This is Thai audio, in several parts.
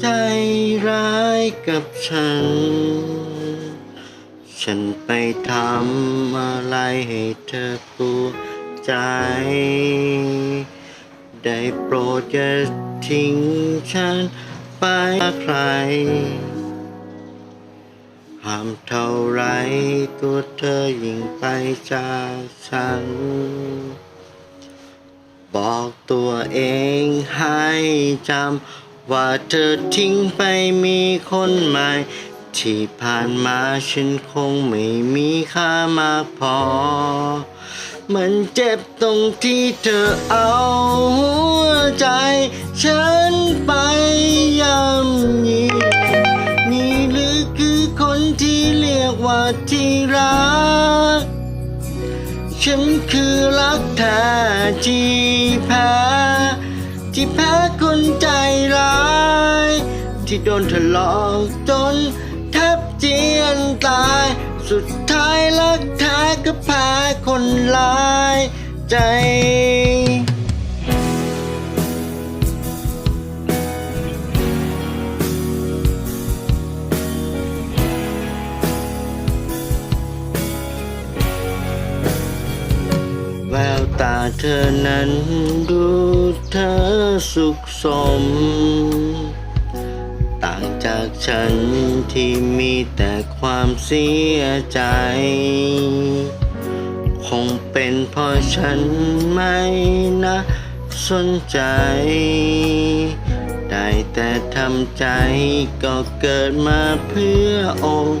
ใจร้ายกับฉัน ฉันไปทำอะไรให้เธอปวดใจ ได้โปรดอย่าทิ้งฉันไปใครห้ามเท่าไรตัวเธอยิ่งไปจากฉัน บอกตัวเองให้จำว่าเธอทิ้งไปมีคนใหม่ ที่ผ่านมาฉันคงไม่มีค่ามากพอ มันเจ็บตรงที่เธอเอาหัวใจ ฉันไปย ฉันคือรักแท้ที่แพ้ที่แพ้คนใจร้าย ที่โดนเธอหลอกจนแทบเจียนตาย สุดท้ายรักแท้ก็แพ้คนร้ายใจ ตาเธอนั้นดูเธอสุขสม ต่างจากฉันที่มีแต่ความเสียใจ คงเป็นเพราะฉันไม่นะสนใจ ได้แต่ทำใจก็เกิดมาเพื่อองค์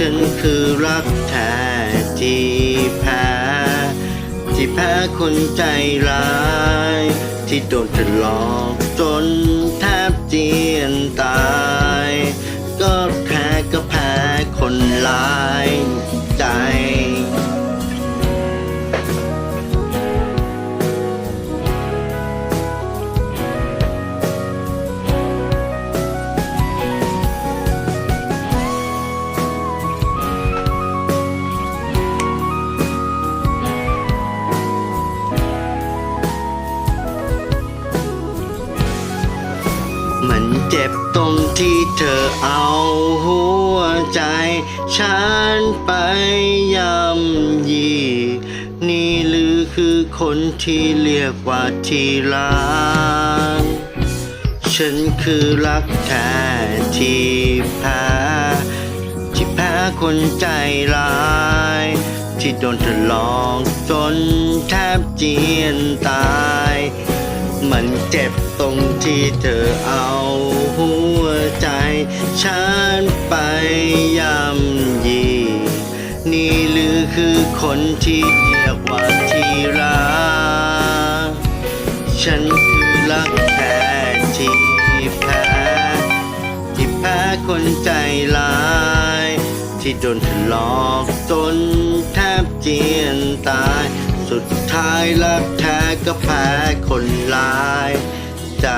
ฉันคือรักแท้ที่แพ้ที่แพ้คนใจร้าย ที่โดนเธอหลอกจนแทบเจียนตาย ก็แพ้ก็แพ้คนร้าย มันเจ็บตรงที่เธอเอาหัวใจ ฉันไปย่ำยี นี่หรือคือคนที่เรียกว่าที่รัก ฉันคือรักแท้ที่แพ้ที่แพ้คนใจร้าย ที่โดนเธอหลอกจนแทบเจียนตาย มันเจ็บตรงที่เธอเอาหัวใจฉันไปย่ำยี นี่หรือคือคนที่เรียกว่าที่รัก ฉันคือรักแท้ที่แพ้ที่แพ้คนใจร้าย ที่โดนเธอหลอกจนแทบเจียนตาย สุดท้ายรักแท้ก็แพ้คนร้ายใจ